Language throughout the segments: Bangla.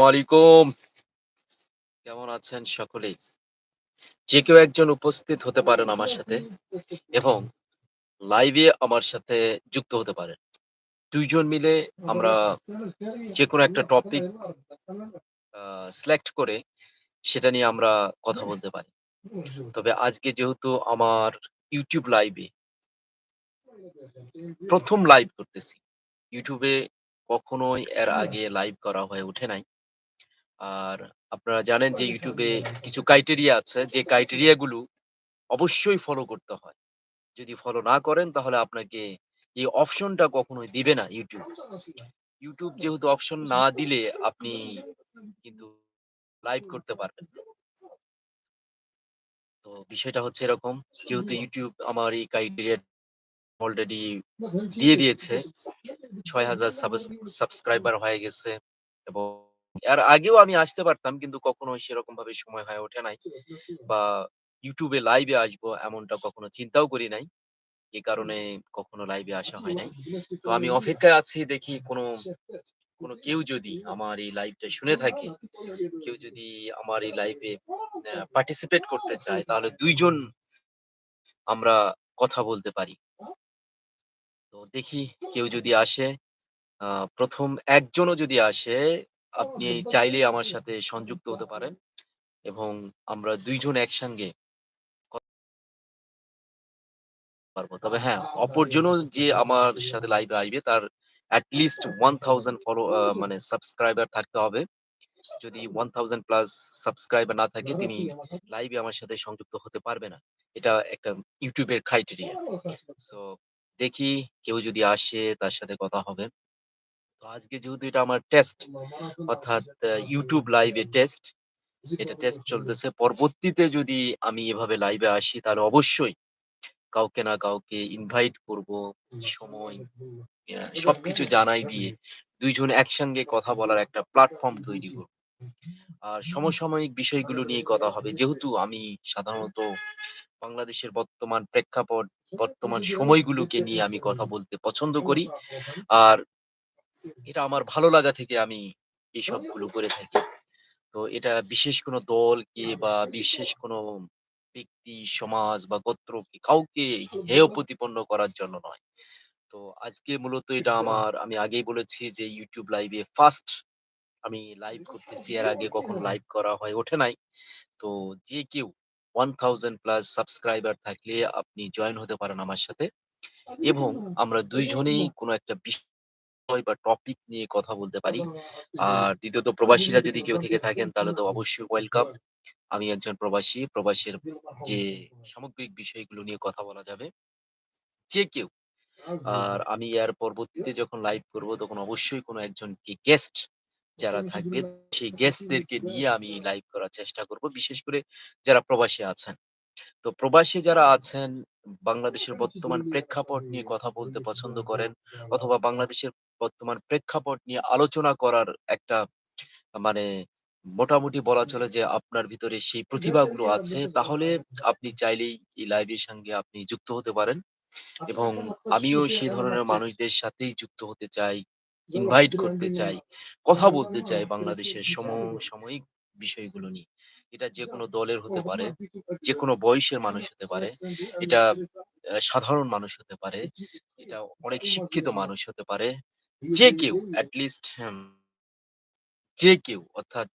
ওয়ালাইকুম। কেমন আছেন সকলেই? যে কেউ একজন উপস্থিত হতে পারেন আমার সাথে এবং লাইভে আমার সাথে যুক্ত হতে পারেন। ২ জন মিলে আমরা যেকোনো একটা টপিক সিলেক্ট করে সেটা নিয়ে আমরা কথা বলতে পারি। তবে আজকে যেহেতু আমার YouTube লাইভে ১ম লাইভ করতেছি। এ কখনোই এর আগে লাইভ করা হয়ে ওঠে নাই। আর আপনারা জানেন যে ইউটিউবে কিছু ক্রাইটেরিয়া আছে যে ক্রাইটেরিয়া গুলো অবশ্যই ফলো করতে হয়। যদি ফলো না করেন তাহলে আপনাকে এই অপশনটা কখনোই দিবে না ইউটিউব ইউটিউব যেহেতু অপশন না দিলে আপনি কিন্তু লাইভ করতে পারবেন তো বিষয়টা হচ্ছে এরকম যেহেতু ইউটিউব আমার এই ক্রাইটেরিয়া অলরেডি দিয়ে দিয়েছে। ৬,০০০ সাবস সাবস্ক্রাইবার হয়ে গেছে এবং এর আগেও আমি আসতে পারতাম কিন্তু কখনো সেরকম ভাবে সময় হয়ে ওঠে নাই বা ইউটিউবে লাইভে আসব এমনটা কখনো চিন্তাও করি নাই। এ কারণে কখনো লাইভে আসা হয় নাই। তো আমি অপেক্ষায় আছি দেখি কোনো, কোনো কেউ যদি আমার এই লাইভটা শুনে থাকে, কেউ যদি আমার এই লাইভে পার্টিসিপেট করতে চায় তাহলে দুইজন আমরা কথা বলতে পারি। তো দেখি কেউ যদি আসে, ১ম একজনও যদি আসে, আপনি চাইলে আমার সাথে সংযুক্ত হতে পারেন এবং আমরা দুইজন একসঙ্গে পারব। তবে হ্যাঁ, অপরজনও যে আমার সাথে লাইভে আসবে তার এট লিস্ট 1000 ফলো মানে সাবস্ক্রাইবার থাকতে হবে। যদি 1000 প্লাস সাবস্ক্রাইবার না থাকে তিনি লাইভে আমার সাথে সংযুক্ত হতে পারবে না। এটা একটা ইউটিউবের ক্রাইটেরিয়া। সো দেখি কেউ যদি আসে তার সাথে কথা হবে। আজকে যেহেতু এটা আমার টেস্ট অর্থাৎ YouTube লাইভে টেস্ট। এটা টেস্ট চলতেছে। পরবর্তীতে যদি আমি এভাবে লাইভে আসি তাহলে অবশ্যই কাউকে না কাউকে ইনভাইট করব। সময় সবকিছু জানাই দিয়ে দুইজন একসঙ্গে কথা বলার একটা প্ল্যাটফর্ম তৈরি করব। আর সমসাময়িক বিষয়গুলো নিয়ে কথা হবে। যেহেতু আমি সাধারণত বাংলাদেশের বর্তমান প্রেক্ষাপট, বর্তমান সময়গুলোকে নিয়ে আমি কথা বলতে পছন্দ করি। আর এটা আমার ভালো লাগা থেকে আমি এসবগুলো করে থাকি। তো এটা বিশেষ কোনো দলকে বা বিশেষ কোনো ব্যক্তি, সমাজ বা গোত্রকে কাউকে হেয় প্রতিপন্ন করার জন্য নয়। তো আজকে মূলত এটা আমার আমি আগেই বলেছি যে YouTube লাইভে ফার্স্ট আমি লাইভ করতেছি। এর আগে কখনো লাইভ করা হয়ে ওঠে নাই। তো যে কেউ 1000 প্লাস সাবস্ক্রাইবার থাকলে আপনি জয়েন হতে পারেন আমার সাথে এবং আমরা দুইজনেই কোনো একটা বিষয় বা টপিক নিয়ে কথা বলতে পারি। আর দ্বিতীয়ত প্রবাসীরা যদি কেউ থেকে থাকেন তাহলে তো অবশ্যই ওয়েলকাম। আমি একজন প্রবাসী। প্রবাসের যে সামগ্রিক বিষয়গুলো নিয়ে কথা বলা যাবে। যে কেউ। আর আমি এর পরবর্তীতে যখন লাইভ করব তখন অবশ্যই কোনো একজনকে গেস্ট যারা থাকবে সেই গেস্টদেরকে নিয়ে আমি লাইভ করার চেষ্টা করব। বিশেষ করে যারা প্রবাসী আছেন। তো প্রবাসী যারা আছেন বাংলাদেশের বর্তমান প্রেক্ষাপট নিয়ে কথা বলতে পছন্দ করেন অথবা বাংলাদেশের বর্তমান প্রেক্ষাপট নিয়ে আলোচনা করার একটা মানে মোটামুটি বলা চলে যে আপনার ভিতরে সেই প্রতিভাগুলো আছে তাহলে আপনি চাইলেই এই লাইভের সঙ্গে আপনি যুক্ত হতে পারেন এবং আমিও সেই ধরনের মানুষদের সাথেই যুক্ত হতে চাই, ইনভাইট করতে চাই, কথা বলতে চাই বাংলাদেশের সমসাময়িক বিষয়গুলো নিয়ে। এটা যেকোনো দলের হতে পারে, যেকোনো বয়সের মানুষ হতে পারে। এটা সাধারণ মানুষ হতে পারে। এটা অনেক শিক্ষিত মানুষ হতে পারে। যে কেউ অ্যাটলিস্ট যে কেউ অর্থাৎ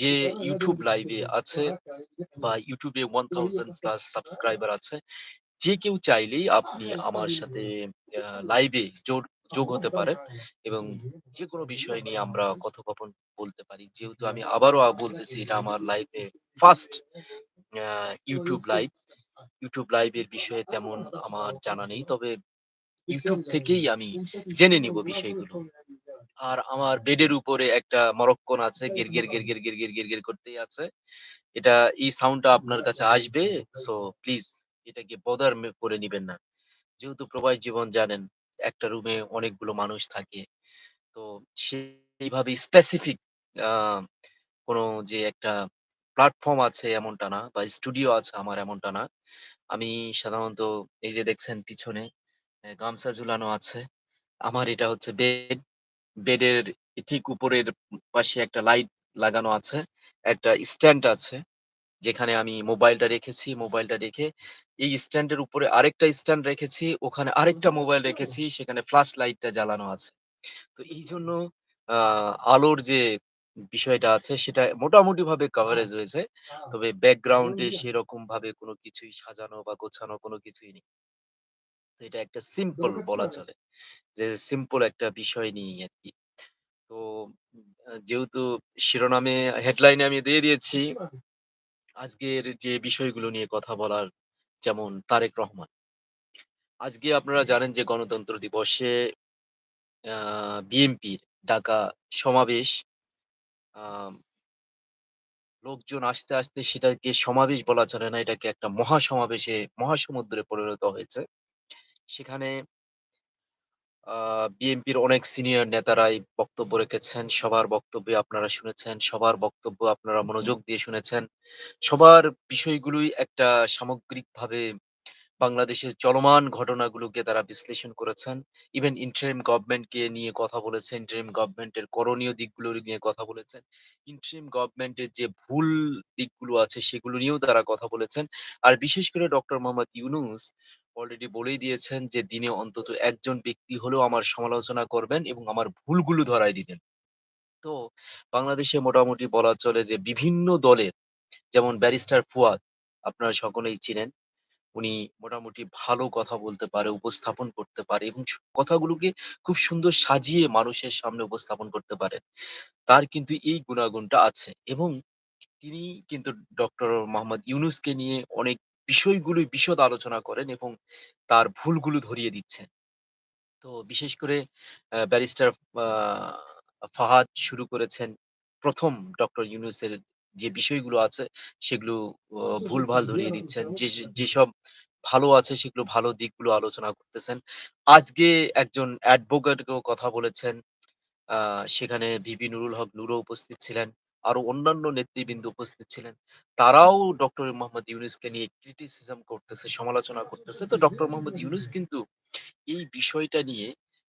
যে ইউটিউব লাইভে আছে বা ইউটিউবে ওয়ান 1000 প্লাস সাবস্ক্রাইবার আছে, যে কেউ চাইলেই আপনি আমার সাথে লাইভে জোর যোগ হতে পারেন এবং যেকোনো বিষয় নিয়ে আমরা কথোপকথন বলতে পারি। যেহেতু আমি আবারও বলতেছি এটা আমার লাইফে ফার্স্ট YouTube লাইভ। ইউটিউব লাইভের বিষয়ে তেমন আমার জানা নেই। তবে YouTube থেকেই আমি জেনে নিব বিষয়গুলো। আর আমার বেডের উপরে একটা মরক্কন আছে। গের গের গের গের গের গের গের গির করতেই আছে। এটা এই সাউন্ডটা আপনার কাছে আসবে। সো প্লিজ এটাকে বদার করে নিবেন না। যেহেতু প্রবাস জীবন জানেন, একটা রুমে অনেকগুলো মানুষ থাকে। তো সেইভাবে স্পেসিফিক কোনো যে একটা প্ল্যাটফর্ম আছে এমনটা না বা স্টুডিও আছে আমার এমনটা না। আমি সাধারণত এই যে দেখছেন পিছনে গামছা ঝুলানো আছে। আমার এটা হচ্ছে বেড। বেডের ঠিক উপরের পাশে একটা লাইট লাগানো আছে। একটা স্ট্যান্ড আছে। যেখানে আমি মোবাইলটা রেখেছি। মোবাইলটা রেখে এই স্ট্যান্ডের উপরে আরেকটা স্ট্যান্ড রেখেছি। ওখানে আরেকটা মোবাইল রেখেছি। সেখানে ফ্ল্যাশ লাইটটা জ্বালানো আছে। তো এইজন্য আ আলোর যে বিষয়টা আছে সেটা মোটামুটি ভাবে কভারেজ হয়েছে। তবে ব্যাকগ্রাউন্ডে সেরকমভাবে কোনো কিছুই সাজানো বা গোছানো কোনো কিছুই নেই। এটা একটা সিম্পল বলা চলে। যে সিম্পল একটা বিষয় নিয়ে আর কি তো যেহেতু শিরোনামে হেডলাইনে আমি দিয়ে দিয়েছি আজকের যে বিষয়গুলো নিয়ে কথা বলার যেমন তারেক রহমান। আজকে আপনারা জানেন যে গণতন্ত্র দিবসে বিএনপির ডাকা সমাবেশ লোকজন আসতে, আসতে সেটাকে সমাবেশ বলা চলে না। এটাকে একটা মহাসমাবেশে, মহাসমুদ্রে পরিণত হয়েছে। সেখানে বিএনপির অনেক সিনিয়র নেতারাই বক্তব্য রেখেছেন। সবার বক্তব্যে আপনারা শুনেছেন। সবার বক্তব্য আপনারা মনোযোগ দিয়ে শুনেছেন। সবার বিষয়গুলোই একটা সামগ্রিকভাবে বাংলাদেশের চলমান ঘটনাগুলোকে তারা বিশ্লেষণ করেছেন। ইভেন ইন্টারিম গভর্নমেন্টকে নিয়ে কথা বলেছেন। ইন্টারিম গভর্নমেন্টের করণীয় দিকগুলো নিয়ে কথা বলেছেন। ইন্টারিম গভর্নমেন্টের যে ভুল দিকগুলো আছে সেগুলো নিয়েও তারা কথা বলেছেন। আর বিশেষ করে ডক্টর মোহাম্মদ ইউনুস অলরেডি বলেই দিয়েছেন যে দিনে অন্তত একজন ব্যক্তি হলেও আমার সমালোচনা করবেন এবং আমার ভুলগুলো ধরায় দিবেন। তো বাংলাদেশে মোটামুটি বলা চলে যে বিভিন্ন দলের যেমন ব্যারিস্টার ফুয়াদ আপনারা সকলেই চিনেন। উনি মোটামুটি ভালো কথা বলতে পারে, উপস্থাপন করতে পারে এবং কথাগুলোকে খুব সুন্দর সাজিয়ে মানুষের সামনে উপস্থাপন করতে পারেন। তার কিন্তু এই গুণাগুণটা আছে এবং তিনি কিন্তু ডক্টর মোহাম্মদ ইউনুসকে নিয়ে অনেক বিষয়গুলোই বিশদ আলোচনা করেন এবং তার ভুলগুলো ধরিয়ে দিচ্ছেন। তো বিশেষ করে ব্যারিস্টার ফাহাদ শুরু করেছেন প্রথম ডক্টর ইউনূসের যে বিষয়গুলো আছে সেগুলো ভুলভাল ধরিয়ে দিচ্ছেন। যে যেসব ভালো আছে সেগুলো ভালো দিকগুলো আলোচনা করতেছেন। আজকে একজন অ্যাডভোকেট কেও কথা বলেছেন। সেখানে ভিপি নুরুল হক নুরও উপস্থিত ছিলেন। আরও অন্যান্য নেতৃবৃন্দ উপস্থিত ছিলেন। তারাও ডক্টর মোহাম্মদ ইউনূসকে নিয়ে ক্রিটিসিজম করতেছে, সমালোচনা করতেছে। তো ডক্টর মোহাম্মদ ইউনূস কিন্তু এই বিষয়টা নিয়ে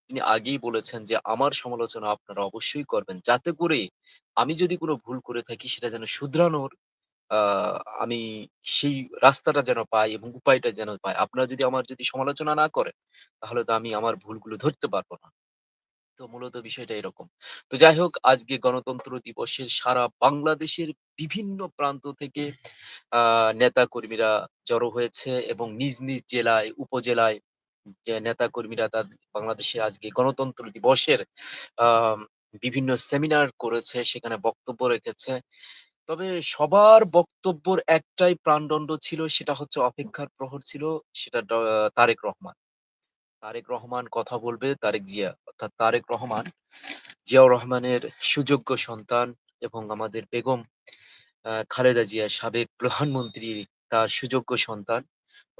তিনি আগেই বলেছেন যে, "আমার সমালোচনা আপনারা অবশ্যই করবেন। যাতে করে আমি যদি কোনো ভুল করে থাকি সেটা যেন শুধরানোর আমি সেই রাস্তাটা যেন পাই এবং উপায়টা যেন পাই। আপনারা যদি আমার যদি সমালোচনা না করেন, তাহলে তো আমি আমার ভুলগুলো ধরতে পারব না।" তো মূলত বিষয়টা এরকম। তো যাই হোক আজকে গণতন্ত্র দিবসের সারা বাংলাদেশের বিভিন্ন প্রান্ত থেকে আ নেতাকর্মীরা জড়ো হয়েছে এবং নিজ, নিজ জেলায়, উপজেলায় যে নেতাকর্মীরা তাদ বাংলাদেশে আজকে গণতন্ত্র দিবসের বিভিন্ন সেমিনার করেছে, সেখানে বক্তব্য রেখেছে। তবে সবার বক্তব্যর একটাই প্রাণদণ্ড ছিল সেটা হচ্ছে অপেক্ষার প্রহর ছিল সেটা তারেক রহমান। তারেক রহমান কথা বলবে তারেক জিয়া। অর্থাৎ তারেক রহমান জিয়াউর রহমানের সুযোগ্য সন্তান এবং আমাদের বেগম খালেদা জিয়া সাবেক প্রধানমন্ত্রী তার সুযোগ্য সন্তান।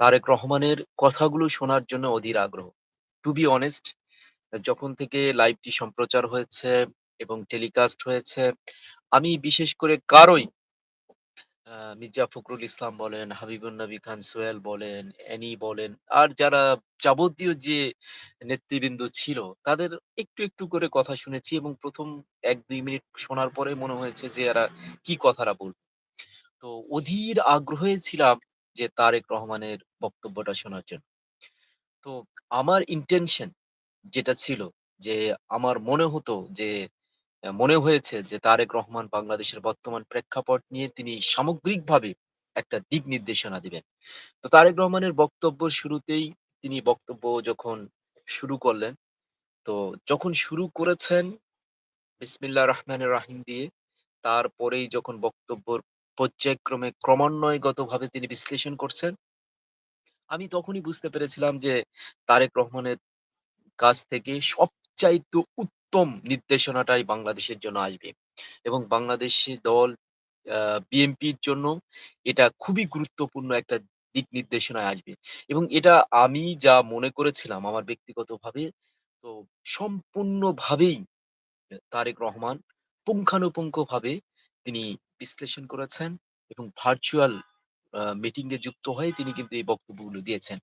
তারেক রহমানের কথাগুলো শোনার জন্য অধীর আগ্রহ। টু বি অনেস্ট যখন থেকে লাইভটি সম্প্রচার হয়েছে এবং টেলিকাস্ট হয়েছে, আমি বিশেষ করে কারোই মির্জা ফখরুল ইসলাম বলেন, হাবিবুন নবী খান সোহেল বলেন, অ্যানি বলেন, আর যারা যাবতীয় যে নেতৃবৃন্দ ছিল, তাদের একটু, একটু করে কথা শুনেছি এবং ১ম ১-২ মিনিট শোনার পরে মনে হয়েছে যে এরা কি কথাটা বলল। তো অধীর আগ্রহে ছিলাম যে তারেক রহমানের বক্তব্যটা শোনার জন্য। তো আমার ইন্টেনশন যেটা ছিল যে আমার মনে হতো যে মনে হয়েছে যে তারেক রহমান বাংলাদেশের বর্তমান প্রেক্ষাপট নিয়ে তিনি সামগ্রিকভাবে একটা দিক নির্দেশনা দিবেন। তো তারেক রহমানের বক্তব্য শুরুতেই তিনি বক্তব্য যখন শুরু করলেন, তো যখন শুরু করেছেন বিসমিল্লাহ রহমানির রাহিম দিয়ে, তারপরেই যখন বক্তব্যর পর্যায়ক্রমে ক্রমান্বয়গতভাবে তিনি বিশ্লেষণ করছেন, আমি তখনই বুঝতে পেরেছিলাম যে তারেক রহমানের কাছ থেকে সবচাইতে উত্তম নির্দেশনাটাই বাংলাদেশের জন্য আসবে। এবং বাংলাদেশী দল বিএনপির জন্য এটা খুবই গুরুত্বপূর্ণ একটা দিক নির্দেশনায় আসবে। এবং এটা আমি যা মনে করেছিলাম আমার ব্যক্তিগতভাবে, তো সম্পূর্ণভাবেই তারেক রহমান পুঙ্খানুপুঙ্খভাবে তিনি বিশ্লেষণ করেছেন এবং ভার্চুয়াল মিটিং এ যুক্ত হয়ে তিনি কিন্তু এই বক্তব্যগুলো দিয়েছেন।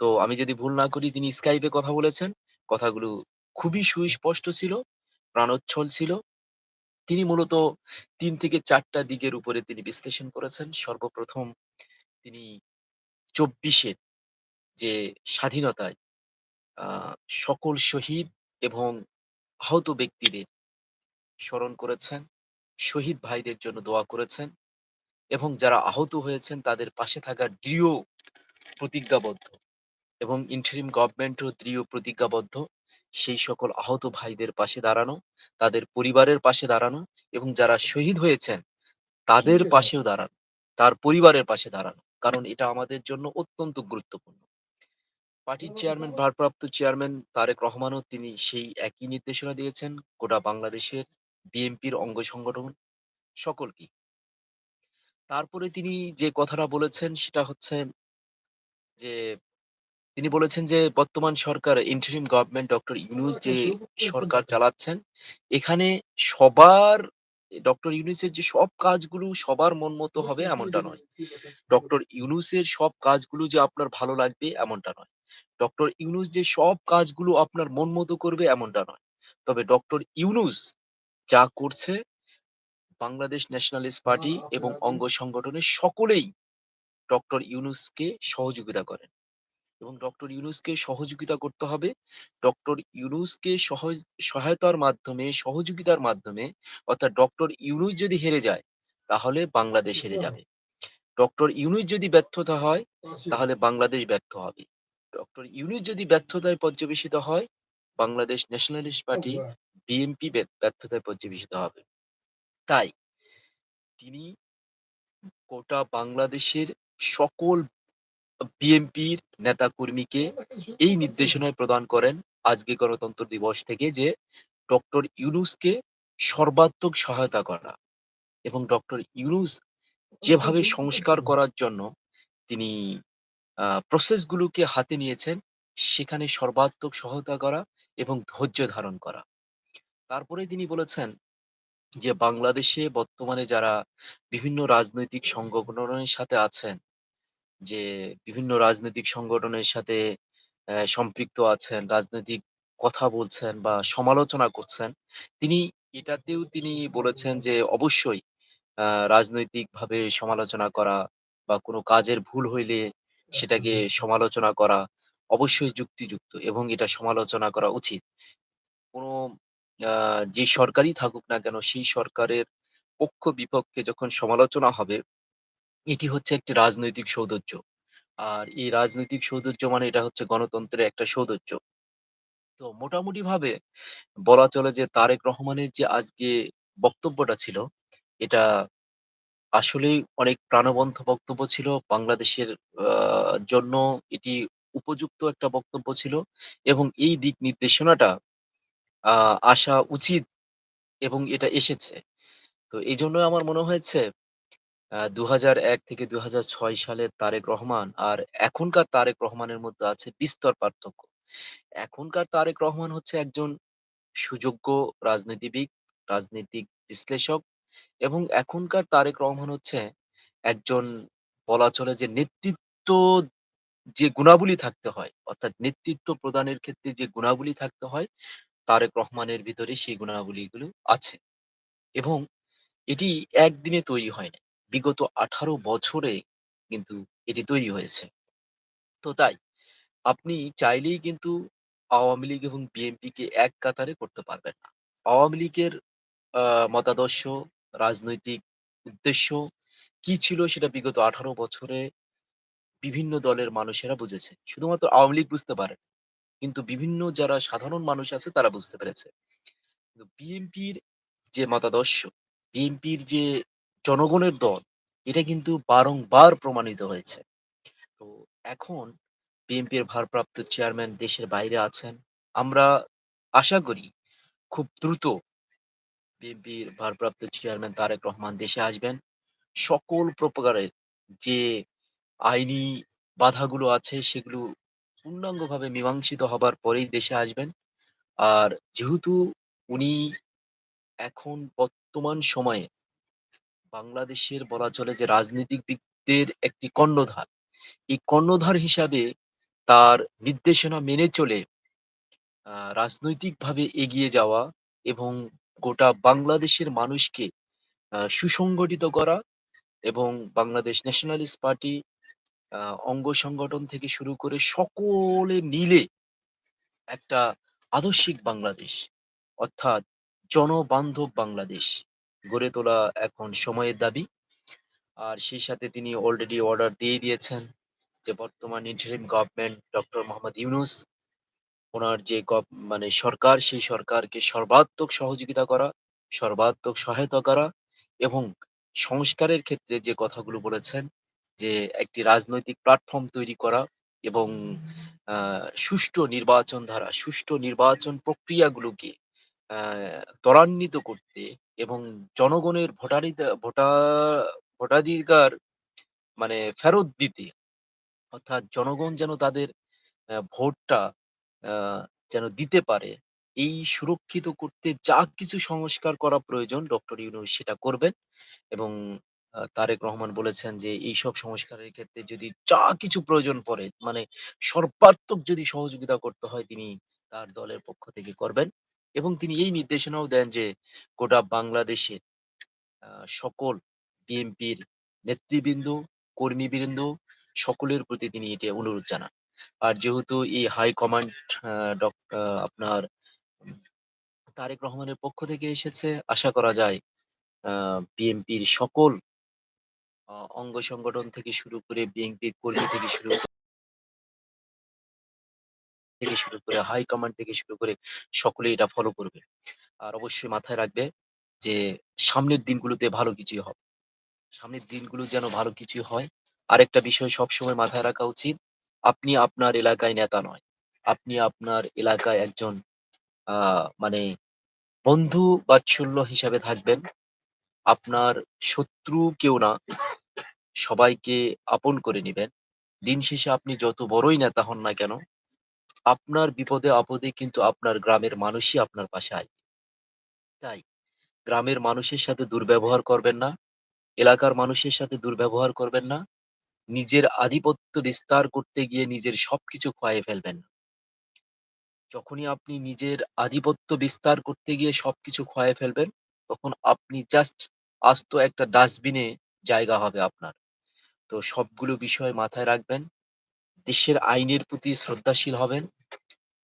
তো আমি যদি ভুল না করি তিনি স্কাইপে কথা বলেছেন। কথাগুলো খুবই সুস্পষ্ট ছিল, প্রাণোচ্ছল ছিল তিনি মূলত তিন থেকে চারটা দিকের উপরে তিনি বিশ্লেষণ করেছেন। সর্বপ্রথম তিনি ২৪ এর যে স্বাধীনতায় সকল শহীদ এবং আহত ব্যক্তিদের স্মরণ করেছেন, শহীদ ভাইদের জন্য দোয়া করেছেন এবং যারা আহত হয়েছেন তাদের পাশে থাকার দৃঢ় প্রতিজ্ঞাবদ্ধ এবং ইন্টারিম গভর্নমেন্টও দৃঢ় প্রতিজ্ঞাবদ্ধ সেই সকল আহত ভাইদের পাশে দাঁড়ানো, তাদের পরিবারের পাশে দাঁড়ানো এবং যারা শহীদ হয়েছেন তাদের পাশেও দাঁড়ানো, তার পরিবারের পাশে দাঁড়ানো। কারণ এটা আমাদের জন্য অত্যন্ত গুরুত্বপূর্ণ। পার্টির চেয়ারম্যান ভারপ্রাপ্ত চেয়ারম্যান তারেক রহমানও তিনি সেই একই নির্দেশনা দিয়েছেন গোটা বাংলাদেশের বিএনপির অঙ্গ সংগঠন সকলকেই। তারপরে তিনি যে কথাটা বলেছেন সেটা হচ্ছে যে তিনি বলেছেন যে, বর্তমান সরকার ইন্টারিম গভর্নমেন্ট ডক্টর ইউনূস যে সরকার চালাচ্ছেন, এখানে সবার ডক্টর ইউনুসের যে সব কাজগুলো সবার মন মতো হবে এমনটা নয়। ডক্টর ইউনুসের সব কাজগুলো যে আপনার ভালো লাগবে এমনটা নয়। ডক্টর ইউনুস যে সব কাজগুলো আপনার মন মতো করবে এমনটা নয়। তবে ডক্টর ইউনুস যা করছে, বাংলাদেশ ন্যাশনালিস্ট পার্টি এবং অঙ্গ সংগঠনের সকলেই ডক্টর ইউনুসকে সহযোগিতা করেন। এবং ডক্টর ইউনূসকে সহযোগিতা করতে হবে। ডক্টর ইউনূসকে সহজ সহায়তার মাধ্যমে, সহযোগিতার মাধ্যমে অর্থাৎ ডক্টর ইউনূস যদি হেরে যায় তাহলে বাংলাদেশ হেরে যাবে। ডক্টর ইউনূস যদি ব্যর্থতা হয় তাহলে বাংলাদেশ ব্যর্থ হবে। ডক্টর ইউনূস যদি ব্যর্থতায় পর্যবেসিত হয় বাংলাদেশ ন্যাশনালিস্ট পার্টি বিএনপি ব্যর্থতায় পর্যবেসিত হবে। তাই তিনি গোটা বাংলাদেশের সকল বিএনপির নেতাকর্মীকে এই নির্দেশনায় প্রদান করেন আজকে গণতন্ত্র দিবস থেকে যে ডক্টর ইউনূসকে সর্বাত্মক সহায়তা করা এবং ডক্টর ইউনূস যেভাবে সংস্কার করার জন্য তিনি আ প্রসেস গুলোকে হাতে নিয়েছেন সেখানে সর্বাত্মক সহায়তা করা এবং ধৈর্য ধারণ করা। তারপরে তিনি বলেছেন যে বাংলাদেশে বর্তমানে যারা বিভিন্ন রাজনৈতিক সংগঠনের সাথে আছেন, যে বিভিন্ন রাজনৈতিক সংগঠনের সাথে সম্পৃক্ত আছেন, রাজনৈতিক কথা বলছেন বা সমালোচনা করছেন, তিনি এটাতেও তিনি বলেছেন যে অবশ্যই রাজনৈতিকভাবে সমালোচনা করা বা কোনো কাজের ভুল হইলে সেটাকে সমালোচনা করা অবশ্যই যুক্তিযুক্ত এবং এটা সমালোচনা করা উচিত। কোনো যে সরকারই থাকুক না কেন সেই সরকারের পক্ষ বিপক্ষে যখন সমালোচনা হবে এটি হচ্ছে একটি রাজনৈতিক সৌন্দর্য। আর এই রাজনৈতিক সৌন্দর্য মানে এটা হচ্ছে গণতন্ত্রের একটা সৌন্দর্য। তো মোটামুটিভাবে বলা চলে যে তারেক রহমানের যে আজকে বক্তব্যটা ছিল, এটা আসলেই অনেক প্রাণবন্ত বক্তব্য ছিল। বাংলাদেশের জন্য এটি উপযুক্ত একটা বক্তব্য ছিল এবং এই দিক নির্দেশনাটা আসা উচিত এবং এটা এসেছে। তো এজন্য আমার মনে হয়েছে আ ২০০১ থেকে ২০০৬ সালের তারেক রহমান আর এখনকার তারেক রহমানের মধ্যে আছে বিস্তর পার্থক্য। এখনকার তারেক রহমান হচ্ছে একজন সুযোগ্য রাজনীতিবিদ, রাজনৈতিক বিশ্লেষক এবং এখনকার তারেক রহমান হচ্ছে একজন বলা চলে যে নেতৃত্ব যে গুণাবলী থাকতে হয়, অর্থাৎ নেতৃত্ব প্রদানের ক্ষেত্রে যে গুণাবলী থাকতে হয়, তারেক রহমানের ভিতরে সেই গুণাবলীগুলো আছে। এবং এটি একদিনে তৈরি হয় নাই। বিগত ১৮ বছরে কিন্তু এটি তৈরি হয়েছে। তো তাই আপনি চাইলেই কিন্তু আওয়ামী লীগ এবং বিএনপিকে এক কাতারে করতে পারবেন না। আওয়ামী লীগের আ মতাদর্শ, রাজনৈতিক উদ্দেশ্য কি ছিল সেটা বিগত ১৮ বছরে বিভিন্ন দলের মানুষেরা বুঝেছে। শুধুমাত্র আওয়ামী লীগ বুঝতে পারে। কিন্তু বিভিন্ন যারা সাধারণ মানুষ আছে তারা বুঝতে পেরেছে। বিএনপির যে মতাদর্শ, বিএনপির যে জনগণের দল, এটা কিন্তু বারংবার প্রমাণিত হয়েছে। তো এখন বিএনপির ভারপ্রাপ্ত চেয়ারম্যান দেশের বাইরে আছেন। আমরা আশা করি খুব দ্রুত বিএনপির ভারপ্রাপ্ত চেয়ারম্যান তারেক রহমান দেশে আসবেন। সকল প্রকারের যে আইনি বাধাগুলো আছে সেগুলো পূর্ণাঙ্গভাবে মীমাংসিত হবার পরেই দেশে আসবেন। আর যেহেতু উনি এখন বর্তমান সময়ে বাংলাদেশের বলা চলে যে রাজনৈতিক রাজনীতিবিদদের একটি কর্ণধার। এই কর্ণধার হিসাবে তার নির্দেশনা মেনে চলে রাজনৈতিকভাবে এগিয়ে যাওয়া এবং গোটা বাংলাদেশের মানুষকে সুসংগঠিত করা এবং বাংলাদেশ ন্যাশনালিস্ট পার্টি অঙ্গ সংগঠন থেকে শুরু করে সকলে মিলে একটা আদর্শিক বাংলাদেশ, অর্থাৎ জনবান্ধব বাংলাদেশ গড়ে তোলা এখন সময়ের দাবি। আর সেই সাথে তিনি অলরেডি অর্ডার দিয়ে দিয়েছেন যে বর্তমান interim government doctor Mohammad Yunus ওনার যে মানে সরকার সেই সরকারকে সর্বাত্মক সহযোগিতা করা, সর্বাত্মক সহায়তা করা এবং সংস্কারের ক্ষেত্রে যে কথাগুলো বলেছেন যে একটি রাজনৈতিক প্ল্যাটফর্ম তৈরি করা এবং সুষ্ঠু নির্বাচন ধারা, সুষ্ঠু নির্বাচন প্রক্রিয়াগুলোকে আ ত্বরান্বিত করতে এবং জনগণের ভোটারিতা ভোটা ভোটাধিকার মানে ফেরত দিতে অর্থাৎ জনগণ যেন তাদের ভোটটা যেন দিতে পারে, এই সুরক্ষিত করতে যা কিছু সংস্কার করা প্রয়োজন ডক্টর ইউনূস সেটা করবেন এবং তারেক রহমান বলেছেন যে এইসব সংস্কারের ক্ষেত্রে যদি যা কিছু প্রয়োজন পড়ে মানে সর্বাত্মক যদি সহযোগিতা করতে হয় তিনি তার দলের পক্ষ থেকে করবেন। এবং তিনি এই নির্দেশনাও দেন যে গোটা বাংলাদেশে সকল বিএনপির নেতৃবৃন্দ, কর্মীবৃন্দ সকলের প্রতি তিনি এটা অনুরোধ জানান। আর যেহেতু এই হাই কমান্ড আপনার তারেক রহমানের পক্ষ থেকে এসেছে, আশা করা যায় বিএনপির সকল অঙ্গ সংগঠন থেকে শুরু করে বিএনপির কর্মী থেকে শুরু থেকে শুরু করে হাই কমান্ড থেকে শুরু করে সকলে এটা ফলো করবে। আর অবশ্যই মাথায় রাখবে যে সামনের দিনগুলোতে ভালো কিছুই হবে। সামনের দিনগুলো যেন ভালো কিছু হয়। আরেকটা বিষয় সবসময় মাথায় রাখা উচিত, আপনি আপনার এলাকায় নেতা নয়। আপনি আপনার এলাকায় একজন মানে বন্ধু বাৎসল্য হিসাবে থাকবেন। আপনার শত্রু কেউ না, সবাইকে আপন করে নিবেন। দিন শেষে আপনি যত বড়ই নেতা হন না কেন, আপনার বিপদে আপদে কিন্তু আপনার গ্রামের মানুষই আপনার পাশে আসবে। তাই গ্রামের মানুষের সাথে দুর্ব্যবহার করবেন না, এলাকার মানুষের সাথে দুর্ব্যবহার করবেন না। নিজের আধিপত্য বিস্তার করতে গিয়ে নিজের সবকিছু খোয়াইয়ে ফেলবেন না। যখনই আপনি নিজের আধিপত্য বিস্তার করতে গিয়ে সবকিছু খোয়াইয়ে ফেলবেন, তখন আপনি জাস্ট আস্ত একটা ডাস্টবিনে জায়গা হবে আপনার। তো সবগুলো বিষয় মাথায় রাখবেন। দেশের আইনের প্রতি শ্রদ্ধাশীল হবেন,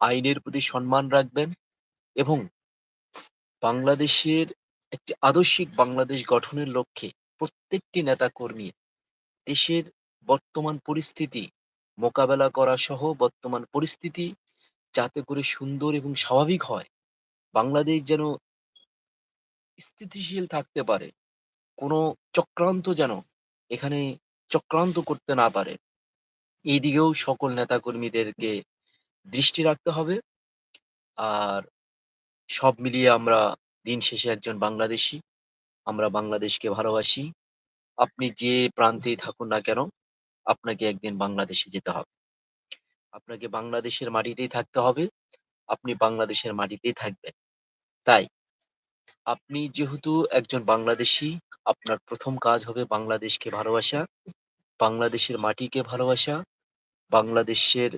আইনের প্রতি সম্মান রাখবেন এবং বাংলাদেশের একটি আদর্শিক বাংলাদেশ গঠনের লক্ষ্যে প্রত্যেকটি নেতাকর্মী দেশের বর্তমান পরিস্থিতি মোকাবেলা করা সহ বর্তমান পরিস্থিতি যাতে করে সুন্দর এবং স্বাভাবিক হয়। বাংলাদেশ যেন স্থিতিশীল থাকতে পারে। কোনো চক্রান্ত যেন এখানে চক্রান্ত করতে না পারে। এইদিকেও সকল নেতাকর্মীদেরকে দৃষ্টি রাখতে হবে। আর সব মিলিয়ে আমরা দিন শেষে একজন বাংলাদেশি আমরা বাংলাদেশকে ভালোবাসি। আপনি যে প্রান্তেই থাকুন না কেন, আপনাকে একদিন বাংলাদেশে যেতে হবে। আপনাকে বাংলাদেশের মাটিতেই থাকতে হবে। আপনি বাংলাদেশের মাটিতেই থাকবেন। তাই আপনি যেহেতু একজন বাংলাদেশি আপনার প্রথম কাজ হবে বাংলাদেশকে ভালোবাসা, বাংলাদেশের মাটিকে ভালোবাসা, বাংলাদেশের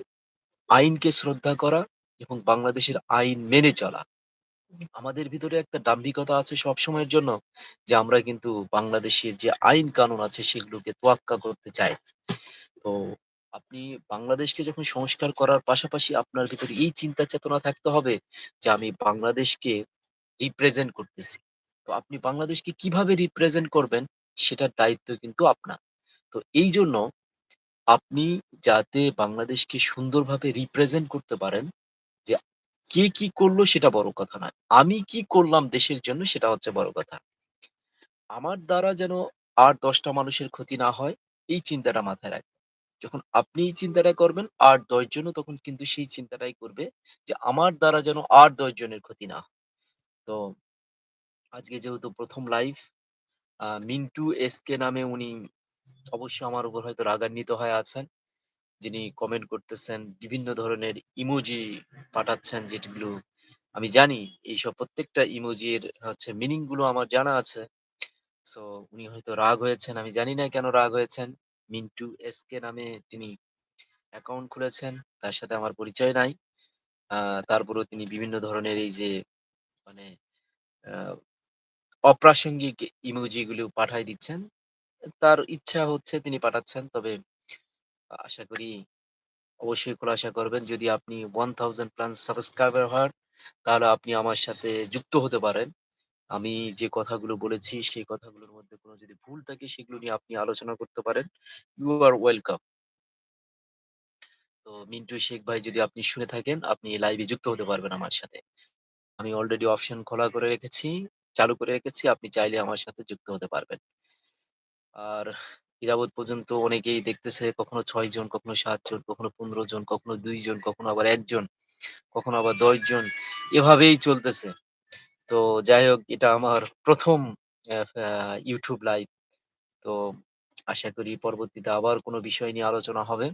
আইনকে শ্রদ্ধা করা এবং বাংলাদেশের আইন মেনে চলা। আমাদের ভিতরে একটা দাম্ভিকতা আছে সবসময়ের জন্য যে আমরা কিন্তু বাংলাদেশের যে আইন কানুন আছে সেগুলোকে তোয়াক্কা করতে চাই। তো আপনি বাংলাদেশকে যখন সংস্কার করার পাশাপাশি আপনার ভিতরে এই চিন্তা চেতনা থাকতে হবে যে আমি বাংলাদেশকে রিপ্রেজেন্ট করতেছি। তো আপনি বাংলাদেশকে কীভাবে রিপ্রেজেন্ট করবেন সেটার দায়িত্ব কিন্তু আপনার। তো এই জন্য আপনি যাতে বাংলাদেশকে সুন্দরভাবে রিপ্রেজেন্ট করতে পারেন যে কে কি করল সেটা বড় কথা নয়। আমি কি করলাম দেশের জন্য সেটা হচ্ছে বড় কথা। আমার দ্বারা যেন আর দশটা মানুষের ক্ষতি না হয়, এই চিন্তাটা মাথায় রাখবেন। যখন আপনি এই চিন্তাটা করবেন, আর ১০ জনও তখন কিন্তু সেই চিন্তাটাই করবে যে আমার দ্বারা যেন আর ১০ জনের ক্ষতি না। তো আজকে যেহেতু প্রথম লাইভ মিন্টু এসকে নামে উনি অবশ্যই আমার উপর হয়তো রাগান্বিত হয়ে আছেন। যিনি কমেন্ট করতেছেন, বিভিন্ন ধরনের ইমোজি পাঠাচ্ছেন যেগুলো আমি জানি এইসব প্রত্যেকটা ইমোজির হচ্ছে মিনিংগুলো আমার জানা আছে। সো উনি হয়তো রাগ হয়েছেন। আমি জানি না কেন রাগ হয়েছেন। মিন্টু এস কে নামে তিনি অ্যাকাউন্ট খুলেছেন। তার সাথে আমার পরিচয় নাই। তারপরেও তিনি বিভিন্ন ধরনের এই যে মানে অপ্রাসঙ্গিক ইমোজি গুলো পাঠায় দিচ্ছেন। তার ইচ্ছা হচ্ছে তিনি পাঠাচ্ছেন। তবে আশা করি অবশ্যই খোলাসা করবেন। যদি আপনি 1000 প্লাস সাবস্ক্রাইবার হন, তাহলে আপনি আমার সাথে যুক্ত হতে পারেন। আমি যে কথাগুলো বলেছি সেই কথাগুলোর মধ্যে কোনো যদি ভুল থাকে সেগুলো নিয়ে আপনি আলোচনা করতে পারেন। You are welcome. তো মিন্টু শেখ ভাই যদি আপনি শুনে থাকেন, আপনি লাইভে যুক্ত হতে পারবেন আমার সাথে। আমি অলরেডি অপশন খোলা করে রেখেছি, চালু করে রেখেছি। আপনি চাইলে আমার সাথে যুক্ত হতে পারবেন। আর যাবৎ পর্যন্ত অনেকেই দেখতেছে কখনো ৬ জন, কখনো ৭ জন, কখনো ১৫ জন, কখনো ২ জন, কখনো আবার একজন কখনো আবার ১০ জন এভাবেই চলতেছে। তো যাই হোক এটা আমার ১ম অ্যা আ YouTube লাইভ। তো আশা করি পরবর্তীতে আবার কোনো বিষয় নিয়ে আলোচনা হবে।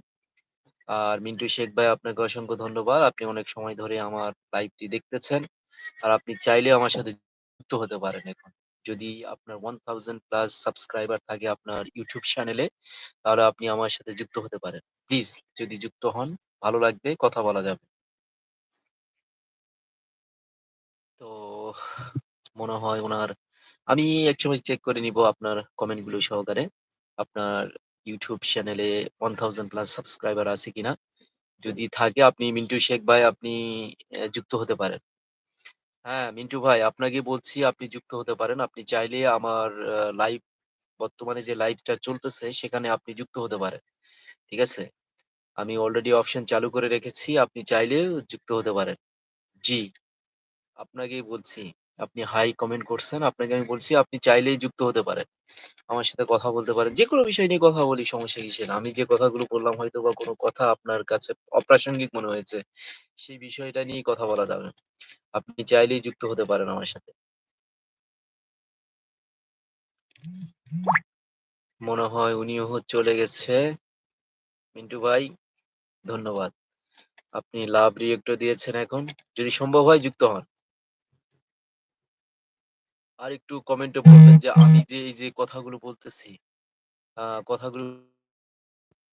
আর মিন্টু শেখ ভাই আপনাকে অসংখ্য ধন্যবাদ। আপনি অনেক সময় ধরে আমার লাইভটি দেখতেছেন। আর আপনি চাইলে আমার সাথে যুক্ত হতে পারেন এখন। যদি আপনার 1000 প্লাস সাবস্ক্রাইবার থাকে আপনার YouTube চ্যানেলে, তাহলে আপনি আমার সাথে যুক্ত হতে পারেন। প্লিজ যদি যুক্ত হন, ভালো লাগবে, কথা বলা যাবে। তো মনে হয় ওনার আমি একসময় চেক করে নিবো আপনার কমেন্টগুলো সহকারে। আপনার ইউটিউব চ্যানেলে 1000 প্লাস সাবস্ক্রাইবার আছে কিনা? যদি থাকে আপনি মিন্টু শেখ ভাই আপনি যুক্ত হতে পারেন। হ্যাঁ, মিন্টু ভাই আপনাকে বলছি আপনি যুক্ত হতে পারেন। আপনি চাইলে আমার লাইভ বর্তমানে যে লাইভটা চলতেছে সেখানে আপনি যুক্ত হতে পারেন। ঠিক আছে? আমি অলরেডি অপশন চালু করে রেখেছি। আপনি চাইলে যুক্ত হতে পারেন। জি, আপনাকেই বলছি। আপনি হাই কমেন্ট করছেন। আপনাকে আমি বলছি আপনি চাইলেই যুক্ত হতে পারেন। আমার সাথে কথা বলতে পারেন। যে কোনো বিষয় নিয়ে কথা বলি, সমস্যা কিসের? আমি যে কথাগুলো বললাম হয়তো বা কোনো কথা আপনার কাছে অপ্রাসঙ্গিক মনে হয়েছে। সেই বিষয়টা নিয়েই কথা বলা যাবে। আপনি চাইলেই যুক্ত হতে পারেন আমার সাথে। মনে হয় উনিও চলে গেছে। মিন্টু ভাই, ধন্যবাদ। আপনি লাভ রিঅ্যাক্টও দিয়েছেন এখন। যদি সম্ভব হয় যুক্ত হন। আরেকটু কমেন্টে বলবেন যে আমি যে এই যে কথাগুলো বলতেছি, কথাগুলো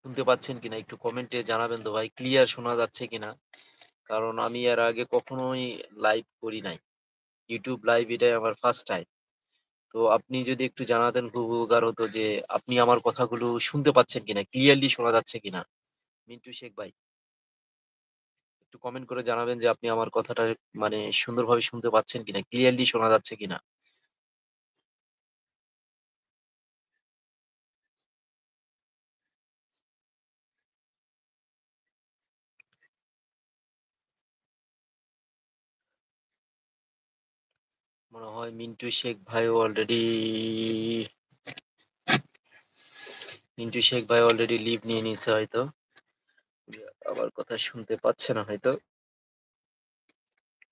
শুনতে পাচ্ছেন কিনা? একটু কমেন্টে জানাবেন তো ভাই। ক্লিয়ার শোনা যাচ্ছে কিনা? কারণ আমি এর আগে কখনোই লাইভ করি নাই। ইউটিউব লাইভ এটাই আমার ফার্স্ট টাইম। তো আপনি যদি একটু জানাতেন খুব উপকার হতো যে আপনি আমার কথাগুলো শুনতে পাচ্ছেন কিনা? ক্লিয়ারলি শোনা যাচ্ছে কিনা? মিন্টু শেখ ভাই, একটু কমেন্ট করে জানাবেন যে আপনি আমার কথাটা মানে সুন্দরভাবে শুনতে পাচ্ছেন কিনা? ক্লিয়ারলি শোনা যাচ্ছে কিনা? মনে হয় মিন্টু শেখ ভাই অলরেডি মিন্টু শেখ ভাই অলরেডি লিভ নিয়ে নিছে হয়তো। আমার কথা শুনতে পাচ্ছে না হয়তো।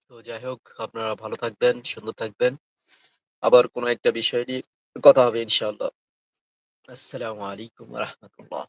তো যাই হোক আপনারা ভালো থাকবেন, সুন্দর থাকবেন। আবার কোনো একটা বিষয় নিয়ে কথা হবে ইনশাআল্লাহ। আসসালামু আলাইকুম রাহমাতুল্লাহ।